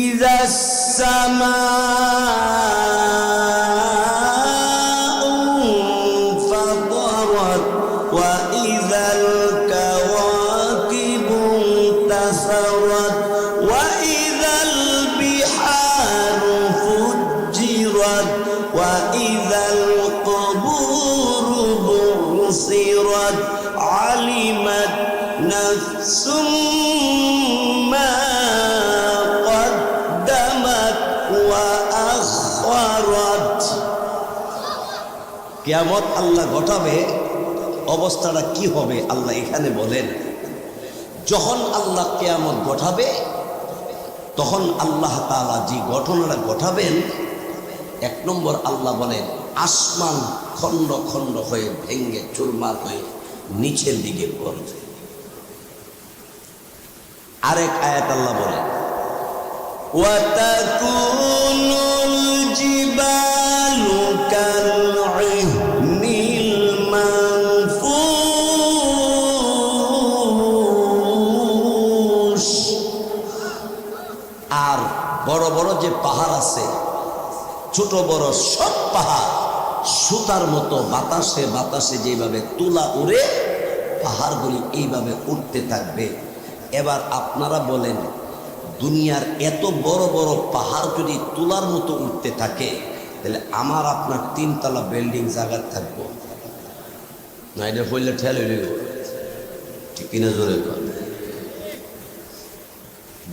إذا السماء انفطرت وإذا الكواكب انتثرت وإذا البحار فجرت وإذا القبور بعصرت علمت نفس কেয়ামত আল্লাহ ঘটাবে, অবস্থাটা কি হবে আল্লাহ এখানে বলেন। যখন আল্লাহ কেয়ামত ঘটাবে, তখন আল্লাহ তালা যে ঘটনাটা ঘটাবেন, এক নম্বর আল্লাহ বলেন, আসমান খণ্ড খণ্ড হয়ে ভেঙ্গে চুরমার হয়ে নিচের দিকে পড়বে। আরেক আয়াত আল্লাহ বলেন ওয়াতাকুনুল জিবা বড় যে পাহাড় আছে, ছোট বড় সব পাহাড়, সুতার মতো বাতাসে বাতাসে যেভাবে তুলা উড়ে পাহাড়গুলি এইভাবে উঠতে থাকবে। এবার আপনারা বলেন, দুনিয়ার এত বড় বড় পাহাড় যদি তুলার মতো উঠতে থাকে, তাহলে আমার আপনার তিনতলা বিল্ডিং জায়গার থাকব। না, এটা হইলে ঠেল ঠিক কিনা জোরে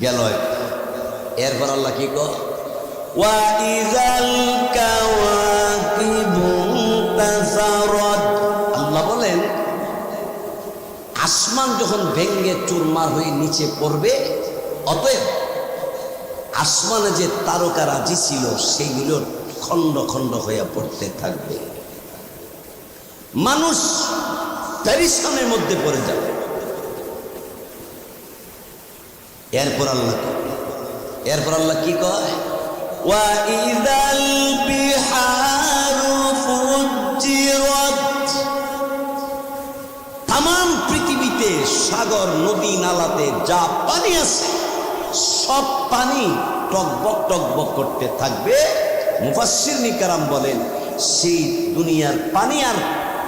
গেল এরপর আল্লাহ কি আল্লাহ বলেন, আসমান যখন ভেঙ্গে চুরমার হয়ে নিচে পড়বে, অতএব আসমানে যে তারকা রাজি ছিল সেইগুলো খণ্ড খণ্ড হয়ে পড়তে থাকবে। মানুষ প্যারিসানের মধ্যে পড়ে যাবে। এরপর আল্লাহ এরপর আল্লাহ কি কয়? বিহারু পৃথিবীতে সাগর, নদী, নালাতে যা পানি আছে, সব পানি টকবক টকবক করতে থাকবে। মুফাসির নিকারাম বলেন, সেই দুনিয়ার পানি আর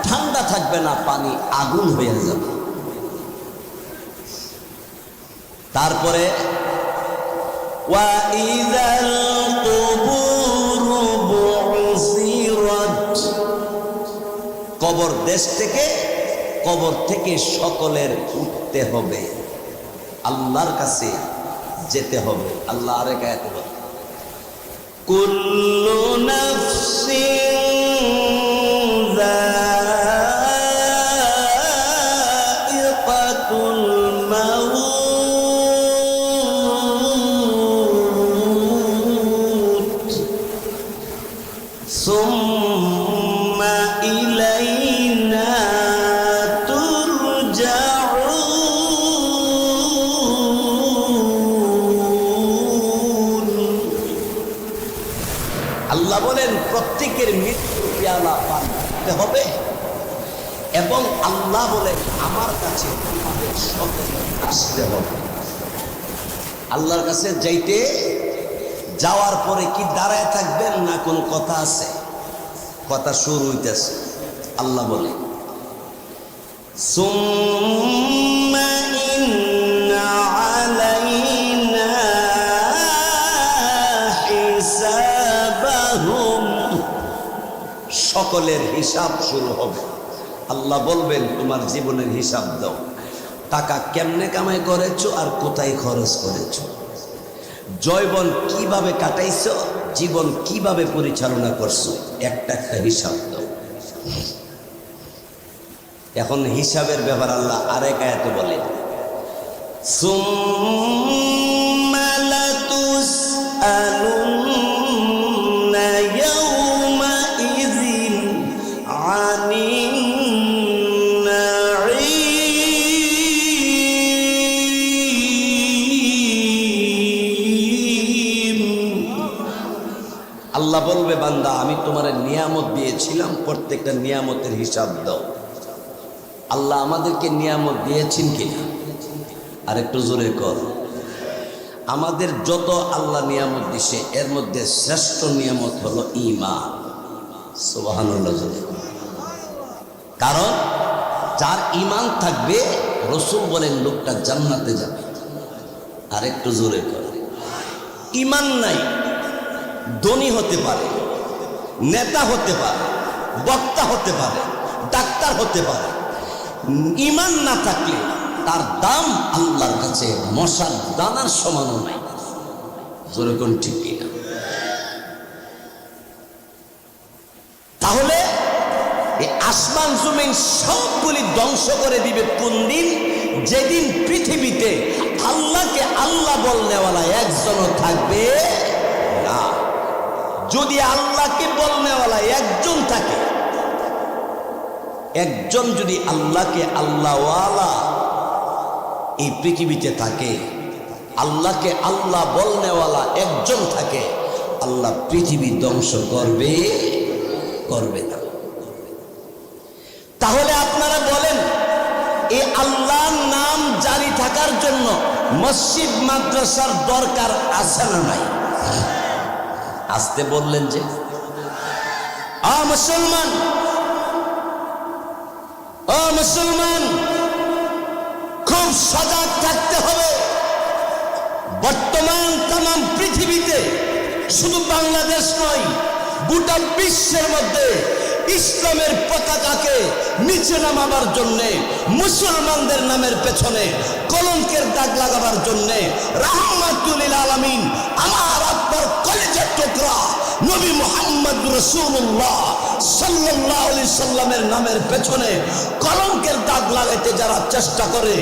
ঠান্ডা থাকবে না, পানি আগুন হয়ে যাবে। তারপরে وَإِذَا الْقُبُورُ بُعْثِرَتْ কবর দেশ থেকে কবর থেকে সকলের উঠতে হবে আল্লাহর কাছে যেতে হবে আল্লাহ আরেক আয়াতে বলে কুল্লু প্রত্যেকের মৃত্যু পেয়ালা পান করতে হবে। এবং আল্লাহ বলে, আমার কাছে তোমাদের আসতে হবে। আল্লাহর কাছে যাইতে, যাওয়ার পরে কি দাঁড়ায় থাকবেন না কোন কথা আছে? কথা শুরু হইতেছে। আল্লাহ বলে ثم সকলের হিসাব শুরু হবে। আল্লাহ বলবেন, তোমার জীবনের হিসাব দাও। টাকা কেমনে কামাই করেছ আর কোথায় খরচ করেছ? জয়বন কীভাবে কাটাইছ? জীবন কীভাবে পরিচালনা করছ? একটা একটা হিসাব দাও। এখন হিসাবের ব্যাপার আল্লাহ আরেক আয়াতে বলে সুম্মালাতুস আলুম দিয়েছিলাম প্রত্যেকটা নিয়ামতের হিসাব দাও। আল্লাহ আমাদেরকে নিয়ামত দিয়েছেন কিনা? আর একটু জোরে কর। আমাদের যত আল্লাহ নিয়ামত দিছে, এর মধ্যে শ্রেষ্ঠ নিয়ামত হলো সুবহানাল্লাহ জোরে। কারণ যার ইমান থাকবে, রসুল বলেন, লোকটা জান্নাতে যাবে। আর একটু জোরে করে। ইমান নাই, ধনী হতে পারে, নেতা হতে পারে বক্তা হতে পারে, ডাক্তার হতে পারে। ইমান না থাকলে তার দাম আল্লাহর কাছে মশার দানার নাই। জোরে ঠিক কিনা? তাহলে আসমান জমিন সবগুলি ধ্বংস করে দিবে কোন দিন? যেদিন পৃথিবীতে আল্লাহকে আল্লাহ বলনেওয়ালা একজনও থাকবে যদি আল্লাহকে বলনেওয়ালা একজন থাকে, একজন যদি আল্লাহকে আল্লাহওয়ালা এই পৃথিবীতে থাকে, আল্লাহকে আল্লাহ বলনেওয়ালা একজন থাকে, আল্লাহ পৃথিবী ধ্বংস করবে করবে না। তাহলে আপনারা বলেন এই আল্লাহর নাম জারি থাকার জন্য মসজিদ, মাদ্রাসার দরকার আছে না নাই? আসতে বললেন যে, আ মুসলমান ও মুসলমান, খুব সজাগ থাকতে হবে। বর্তমান তাম পৃথিবীতে শুধু বাংলাদেশ নয়, গোটা বিশ্বের মধ্যে ইসলামের পতাকাকে নিচে নামাবার জন্যে, মুসলমানদের নামের পেছনে কলঙ্কের দাগ লাগাবার জন্যে রাহমাতুলিল আলামিন আমার আপনার কলেজের টুকরা নবী মোহাম্মদ রসুল্লাহ সাল্লাহ আলি সাল্লামের নামের পেছনে কলঙ্কের দাগ লাগাইতে যারা চেষ্টা করে,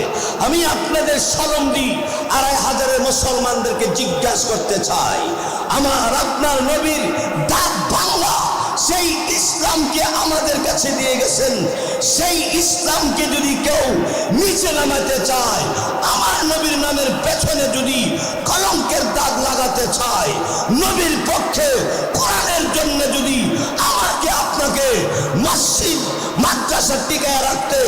আমি আপনাদের সলম দিই, আড়াই হাজারের মুসলমানদেরকে জিজ্ঞাসা করতে চাই, আমার আপনার নবীর দাগ বাংলা সেই ইসলামকে আমাদের কাছে দিয়ে গেছেন, সেই ইসলামকে যদি কেউ নিচে নামাতে চায়, আমার নবীর নামের পেছনে যদি চায় নবীর পক্ষে কোরআনের জন্য যদি আমাকে আপনাকে মসজিদ মাদ্রাসা টিকায় রাখতে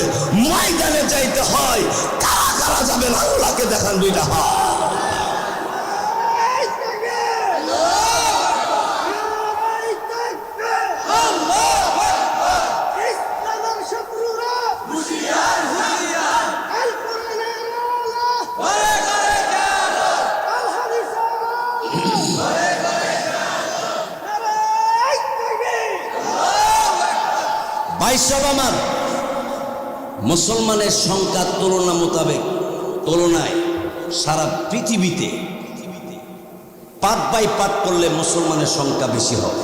ময়দানে যাইতে হয়, কারা কারা যাবেন? আল্লাহকে দেখান দুইটা হয় বাইশব আমার। মুসলমানের সংখ্যা তুলনা মোতাবেক তুলনায় সারা পৃথিবীতে পাত বাই পাট করলে মুসলমানের সংখ্যা বেশি হবে।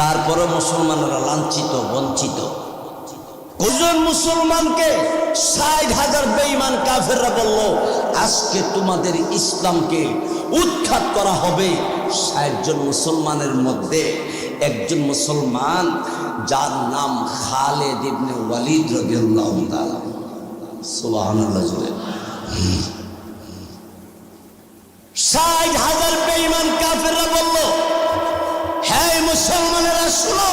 তারপরে মুসলমানেরা লাঞ্ছিত, বঞ্চিত। ওজন মুসলমানকে ষাট হাজার বেইমান কাফেররা বলল, আজকে তোমাদের ইসলামকে উৎখাত করা হবে ষাট জন মুসলমানের মধ্যে একজন মুসলমান যার নাম খালেদ ইবনে ওয়ালিদ রাদিয়াল্লাহু তাআলা। সুবহানাল্লাহ জুড়ে। ষাট হাজার বেইমান কাফেররা বলল হ্যাঁ মুসলমানেরা, শুনো,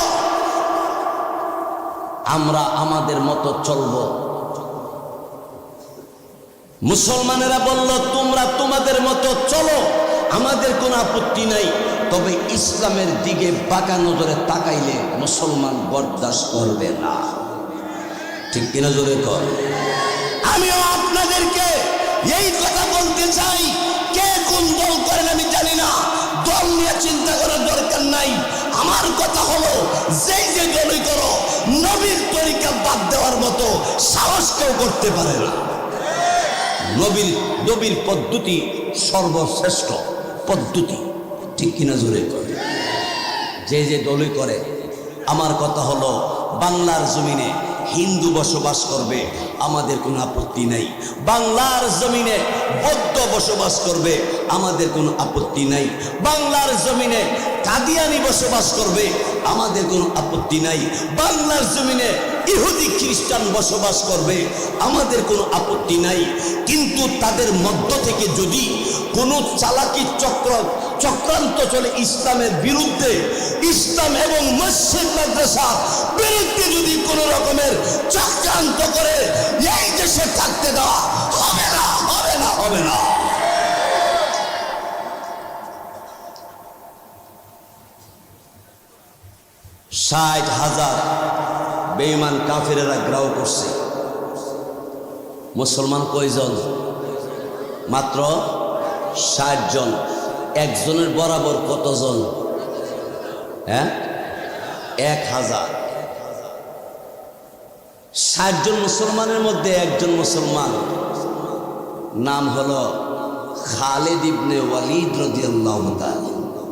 আমরা আমাদের মতো চলব। মুসলমানেরা বলল, তোমরা তোমাদের মতো চলো, আমাদের কোনো আপত্তি নাই। তবে ইসলামের দিকে বাঁকা নজরে তাকাইলে মুসলমান বরদাস্ত করবে না। ঠিক কিনা জোরে কর আমিও আপনাদেরকে এই কথা বলতে চাই, কে কোন দল করেন আমি জানি না। দল নিয়ে চিন্তা করার দরকার নাই। আমার কথা হলো, যেই যে দলই করো, নবীর তরিকা বাদ দেওয়ার মতো সাহস কেউ করতে পারে না। নবীর নবীর পদ্ধতি সর্বশ্রেষ্ঠ পদ্ধতি। ঠিক কিনা জোরে করে যে যে দলই করে, আমার কথা হলো, বাংলার জমিনে হিন্দু বসবাস করবে, আমাদের কোনো আপত্তি নাই। বাংলার জমিনে বৌদ্ধ বসবাস করবে, আমাদের কোনো আপত্তি নাই। বাংলার জমিনে কাদিয়ানি বসবাস করবে, আমাদের কোনো আপত্তি নাই। বাংলার জমিনে ইহুদি খ্রিস্টান বসবাস করবে, আমাদের কোনো আপত্তি নাই। কিন্তু তাদের মধ্য থেকে যদি কোনো চালাকি চক্র চক্রান্ত চলে ইসলামের বিরুদ্ধে। ইসলাম এবং মসজিদ মাদ্রাসার বিরুদ্ধে যদি কোন রকমের চক্রান্ত করে, এই দেশে থাকতে দেওয়া হবে না হবে না হবে না। ষাট হাজার বেইমান কাফেরেরা গ্রহ করছে। মুসলমান কয়জন? মাত্র ষাট জন। একজনের বরাবর কতজন? হ্যাঁ? এক হাজার। ষাট জন মুসলমানের মধ্যে একজন মুসলমান। নাম হলো খালেদ ইবনে ওয়ালিদ রাদিয়াল্লাহু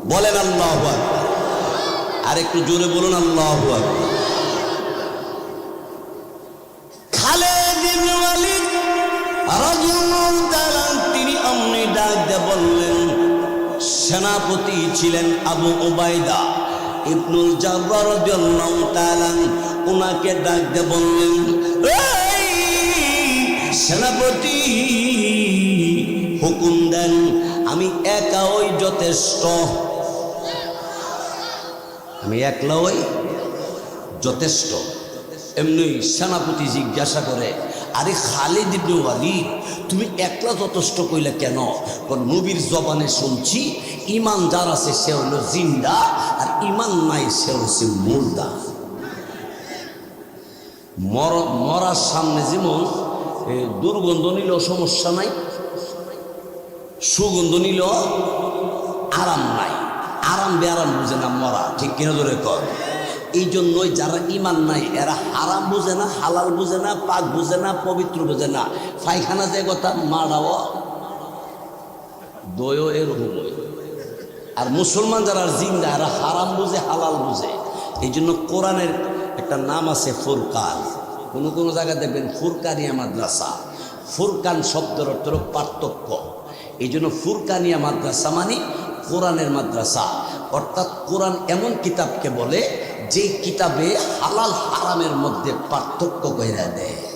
বলেন আল্লাহু আর একটু জোরে বলুন আল্লাহু তিনি অমনি ডাক দিয়ে বললেন সেনাপতি ছিলেন আবু ওবায়দা ইবনুল তাআলা ওনাকে ডাক দিয়ে বললেন সেনাপতি, হুকুম দেন, আমি একা ওই যথেষ্ট। আমি একলা ওই যথেষ্ট। এমনি সেনাপতি জিজ্ঞাসা করে আরে খালিদ ইবনে তুমি একলা যথেষ্ট কইলে কেন? নবীর জবানে শুনছি, ইমান যার আছে সে হলো জিন্দা, আর ইমান নাই সে হচ্ছে মুর্দা। মর, মরার সামনে যেমন দুর্গন্ধ নিলেও সমস্যা নাই, সুগন্ধ নিল আরাম নাই। আরাম বেআরাম বুঝে না মরা, ঠিক কিনা ধরে কর? এই জন্যই যারা ইমান নাই, এরা হারাম বুঝে না, হালাল বুঝে না, পাক বুঝে না, পবিত্র বুঝে না। পায়খানা যে কথা, মারাও দয়ও এরকমই আর মুসলমান যারা জিন্দা, এরা হারাম বুঝে, হালাল বুঝে। এই জন্য কোরআনের একটা নাম আছে ফুরকান। কোনো কোনো জায়গায় দেখবেন ফুরকানিয়া মাদ্রাসা। ফুরকান শব্দের অর্থ পার্থক্য। এই জন্য ফুরকানিয়া মাদ্রাসা মানে কোরআনের মাদ্রাসা। অর্থাৎ কোরআন এমন কিতাবকে বলে যে কিতাবে হালাল হারামের মধ্যে পার্থক্য কইরা দেয়।